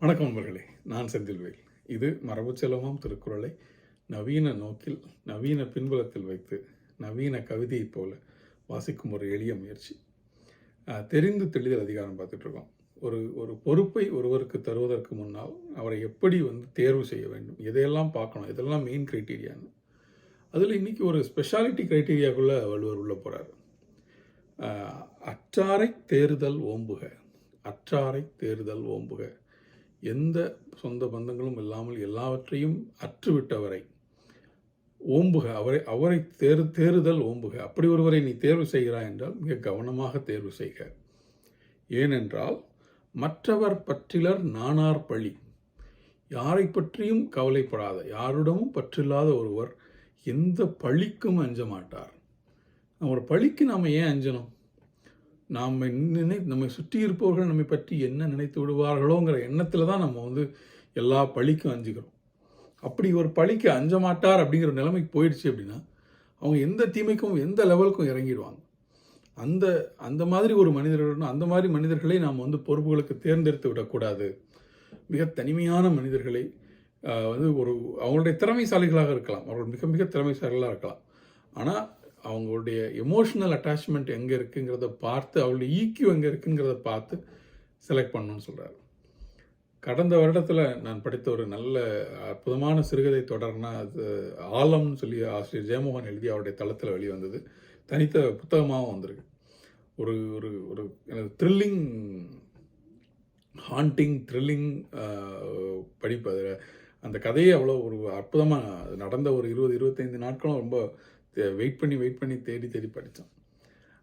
வணக்கம் நண்பர்களே நான் செந்தில்வேல் இது மரபு செல்வமாம் திருக்குறளை நவீன நோக்கில் நவீன பின்புலத்தில் வைத்து நவீன கவிதையைப் போல வாசிக்கும் ஒரு எளிய முயற்சி. தெரிந்து தெளிதல் அதிகாரம் பார்த்துட்ருக்கோம். ஒரு ஒரு பொறுப்பை ஒருவருக்கு தருவதற்கு முன்னால் அவரை எப்படி வந்து தேர்வு செய்ய வேண்டும் எதையெல்லாம் பார்க்கணும் இதெல்லாம் மெயின் க்ரைட்டீரியான்னு அதில் இன்னைக்கு ஒரு ஸ்பெஷாலிட்டி க்ரைட்டீரியாக்குள்ளே வள்ளுவர் உள்ள போகிறார் அற்றாரை தேர்தல் ஓம்புக அற்றாரை தேர்தல் ஓம்புக எந்த சொந்த பந்தங்களும் இல்லாமல் எல்லாவற்றையும் அற்றுவிட்டவரை. ஓம்புக அவரை அவரை தேர் தேறுதல் ஓம்புக. அப்படி ஒருவரை நீ தேர்வு செய்கிறாய் என்றால் மிக கவனமாக தேர்வு செய்க. ஏனென்றால் மற்றவர் பற்றிலர் நானார் பழி. யாரை பற்றியும் கவலைப்படாத யாரிடமும் பற்றில்லாத ஒருவர் எந்த பழிக்கும் அஞ்ச மாட்டார். ஒரு பழிக்கு நாம் ஏன் அஞ்சணும்? நாம் நினை நம்மை சுற்றி இருப்பவர்கள் நம்மை பற்றி என்ன நினைத்து விடுவார்களோங்கிற எண்ணத்தில் தான் நம்ம வந்து எல்லா பழிக்கும் அஞ்சுக்கிறோம் அப்படி ஒரு பழிக்கு அஞ்ச மாட்டார் அப்படிங்கிற நிலைமைக்கு போயிடுச்சு அப்படின்னா அவங்க எந்த தீமைக்கும் எந்த லெவலுக்கும் இறங்கிடுவாங்க. அந்த அந்த மாதிரி ஒரு மனிதர்கள் அந்த மாதிரி மனிதர்களை நாம் வந்து பொறுப்புகளுக்கு தேர்ந்தெடுத்து விடக்கூடாது. மிக தனிமையான மனிதர்களை வந்து ஒரு அவங்களுடைய திறமைசாலிகளாக இருக்கலாம். அவர்கள் மிக மிக திறமைசாலிகளாக இருக்கலாம். ஆனால் அவங்களுடைய எமோஷ்னல் அட்டாச்மெண்ட் எங்கே இருக்குங்கிறத பார்த்து அவளுடைய ஈக்கியூ எங்கே இருக்குங்கிறத பார்த்து செலக்ட் பண்ணணும்னு சொல்கிறார் கடந்த வருடத்தில் நான் படித்த ஒரு நல்ல அற்புதமான சிறுகதை தொடர்னா அது ஆலம்னு சொல்லி ஆசிரியர் ஜெயமோகன் எழுதி அவருடைய தளத்தில் வெளிவந்தது. தனித்த புத்தகமாகவும் வந்திருக்கு. ஒரு ஒரு ஒரு த்ரில்லிங் ஹாண்டிங் த்ரில்லிங் படிப்பு. அதில் அந்த கதையை அவ்வளோ ஒரு அற்புதமாக நடந்த ஒரு இருபது இருபத்தைந்து நாட்களும் ரொம்ப வெயிட் பண்ணி வெயிட் பண்ணி தேடி தேடி படித்தோம்.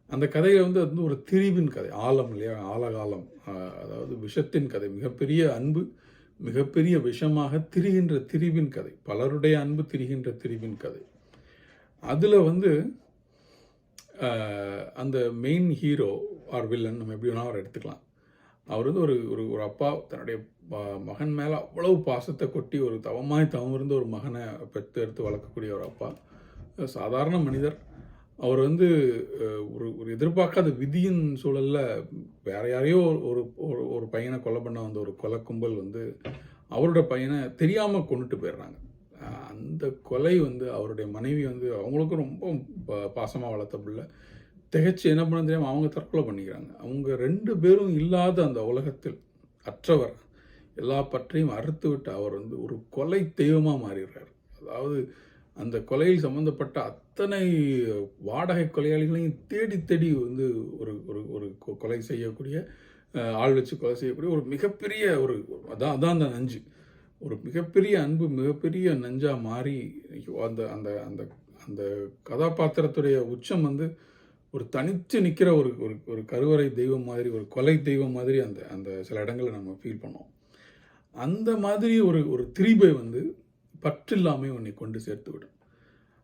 அந்த கதையில் வந்து அது வந்து ஒரு திரிவின் கதை ஆழம் இல்லையா? ஆழகாலம் அதாவது விஷத்தின் கதை. மிகப்பெரிய அன்பு மிகப்பெரிய விஷமாக திரிகின்ற திரிவின் கதை. பலருடைய அன்பு திரிகின்ற திரிவின் கதை. அதில் வந்து அந்த மெயின் ஹீரோ ஆர் வில்லன் நம்ம எப்படி வேணால் அவரை எடுத்துக்கலாம். அவர் வந்து ஒரு ஒரு ஒரு அப்பா தன்னுடைய மகன் மேலே அவ்வளவு பாசத்தை கொட்டி ஒரு தவமாய் தவம் இருந்த ஒரு மகனை பெற்று எடுத்து வளர்க்கக்கூடிய ஒரு அப்பா. சாதாரண மனிதர். அவர் வந்து ஒரு ஒரு எதிர்பார்க்காத விதியின் சூழலில் வேற யாரையோ ஒரு ஒரு ஒரு பையனை கொலை பண்ண வந்த ஒரு கொலை கும்பல் வந்து அவரோட பையனை தெரியாமல் கொண்டுட்டு போயிடுறாங்க. அந்த கொலை வந்து அவருடைய மனைவி வந்து அவங்களுக்கும் ரொம்ப பாசமாக பாசமா வளர்த்த பிள்ளை. திகைச்சு என்ன பண்ண தெரியாமல் அவங்க தற்கொலை பண்ணிக்கிறாங்க. அவங்க ரெண்டு பேரும் இல்லாத அந்த உலகத்தில் அற்றவர் எல்லா பற்றையும் அறுத்து விட்டு அவர் வந்து ஒரு கொலை தெய்வமாக மாறிடுறார். அதாவது அந்த கொலையில் சம்மந்தப்பட்ட அத்தனை வாடகை கொலையாளிகளையும் தேடி தேடி வந்து ஒரு ஒரு ஒரு கொ- கொலை செய்யக்கூடிய ஆள் வச்சு கொலை செய்யக்கூடிய ஒரு மிகப்பெரிய ஒரு அதான் அதான் அந்த நஞ்சு. ஒரு மிகப்பெரிய அன்பு மிகப்பெரிய நஞ்சாக மாறி அந்த அந்த அந்த அந்த கதாபாத்திரத்துடைய உச்சம் வந்து ஒரு தனித்து நிற்கிற ஒரு ஒரு ஒரு கருவறை தெய்வம் மாதிரி ஒரு கொலை தெய்வம் மாதிரி அந்த அந்த சில இடங்களில் நம்ம ஃபீல் பண்ணோம் அந்த மாதிரி ஒரு ஒரு திரிபை வந்து பற்றில்லாமை உன்னை கொண்டு சேர்த்து விடும்.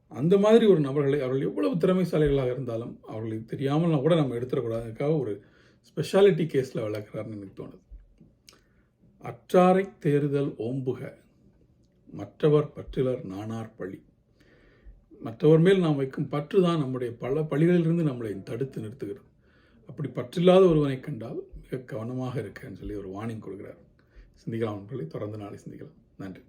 அந்த மாதிரி ஒரு நபர்களை அவர்கள் எவ்வளவு திறமைசாலிகளாக இருந்தாலும் அவர்களுக்கு தெரியாமல் கூட நம்ம எடுத்துடக்கூடாதுக்காக ஒரு ஸ்பெஷாலிட்டி கேஸில் வளர்க்குறாருன்னு எனக்கு தோணுது. அற்றாரை தேறுதல் ஓம்புக மற்றவர் பற்றிலர் நானார் பழி. மற்றவர் மேல் நாம் வைக்கும் பற்று தான் நம்முடைய பல பழிகளிலிருந்து நம்மளை தடுத்து நிறுத்துகிறது. அப்படி பற்றில்லாத ஒருவனை கண்டால் மிக கவனமாக இருக்கன்னு சொல்லி ஒரு வார்னிங் கொடுக்குறார். சிந்திக்கலாம் நண்பர்களே தொடர்ந்து நாளை சிந்திக்கலாம். நன்றி.